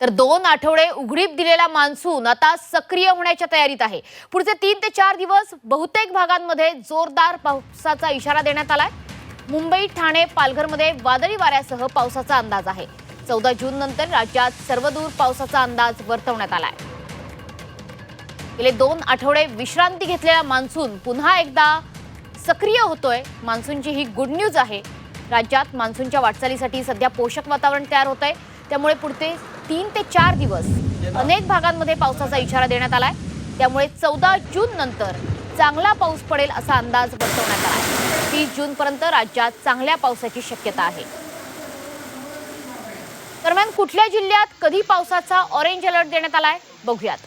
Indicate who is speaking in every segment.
Speaker 1: तर दोन आठवडे उघडीप दिलेला मान्सून आता सक्रिय होण्याच्या तयारीत आहे. पुढचे तीन ते चार दिवस बहुतेक भागांमध्ये जोरदार पावसाचा इशारा देण्यात आलाय. मुंबई ठाणे पालघरमध्ये वादळी वाऱ्यासह पावसाचा अंदाज आहे. चौदा जून नंतर राज्यात सर्वदूर पावसाचा अंदाज वर्तवण्यात आलाय. गेले दोन आठवडे विश्रांती घेतलेला मान्सून पुन्हा एकदा सक्रिय होतोय. मान्सूनची ही गुड न्यूज आहे. राज्यात मान्सूनच्या वाटचालीसाठी सध्या पोषक वातावरण तयार होत आहे त्यामुळे पुढचे तीन ते चार दिवस अनेक भागांमध्ये पावसाचा इशारा देण्यात आलाय. त्यामुळे चौदा जून नंतर चांगला पाऊस पडेल असा अंदाज वर्तवण्यात आला आहे तीस जूनपर्यंत राज्यात चांगल्या पावसाची शक्यता आहे. दरम्यान कुठल्या जिल्ह्यात कधी पावसाचा ऑरेंज अलर्ट देण्यात आलाय? बघूयात.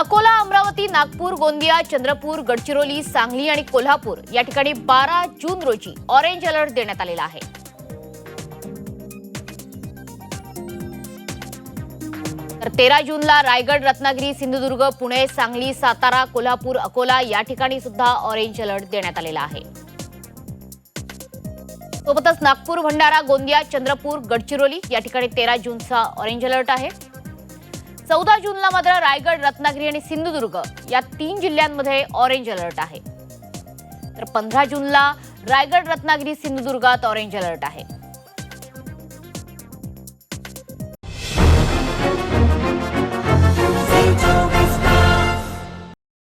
Speaker 1: अकोला अमरावती नागपूर गोंदिया चंद्रपूर गडचिरोली सांगली आणि कोल्हापूर या ठिकाणी बारा जून रोजी ऑरेंज अलर्ट देण्यात आलेला आहे. तर तेरा जूनला रायगड रत्नागिरी सिंधुदुर्ग पुणे सांगली सातारा कोल्हापूर अकोला या ठिकाणी सुद्धा ऑरेंज अलर्ट देण्यात आलेला आहे. सोबतच नागपूर भंडारा गोंदिया चंद्रपूर गडचिरोली या ठिकाणी तेरा जूनचा ऑरेंज अलर्ट आहे. चौदा जूनला मात्र रायगड रत्नागिरी आणि सिंधुदुर्ग या तीन जिल्ह्यांमध्ये ऑरेंज अलर्ट आहे. तर पंधरा जूनला रायगड रत्नागिरी सिंधुदुर्गात ऑरेंज अलर्ट आहे.